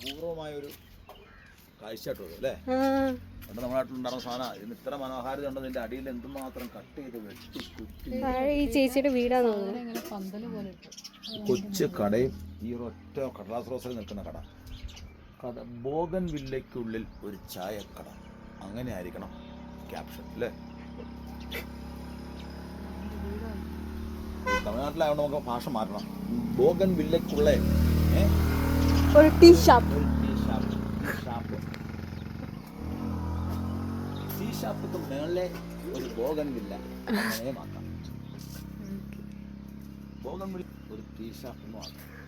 പൂർവമായ ഒരു കാഴ്ച കേട്ടോ അല്ലേ നാട്ടിലുണ്ടായിരുന്ന സാധനം ഇത്ര മനോഹാരിത ഉണ്ടോ ഇതിന്റെ അടിയിൽ എന്തുമാത്രം കട്ട് ചെയ്ത് വെട്ടി കുറ്റി ഈ ചേച്ചിയുടെ ഇട്ടു. കൊച്ചു കടയും ഈ ഒറ്റ കടലാസ് റോസിൽ നിൽക്കുന്ന കട. കട ബോഗൻ വില്ലയ്ക്കുള്ളിൽ ഒരു ചായക്കട. അങ്ങനെ ആയിരിക്കണം ക്യാപ്ഷൻ അല്ലേ തമിഴ്നാട്ടിലായതുകൊണ്ട് നമുക്ക് ഭാഷ മാറ്റണം. ബോഗൻ വില്ലയ്ക്കുള്ള ഒരു tea shop tea shop tea ഷാപ്പിക്ക് മേളിലെ ഒരു ബോഗൻ വില്ല അങ്ങനെ മാറ്റാം ബോഗൻ വില്ല ഒരു ടീ ഷാപ്പ് മാത്രം.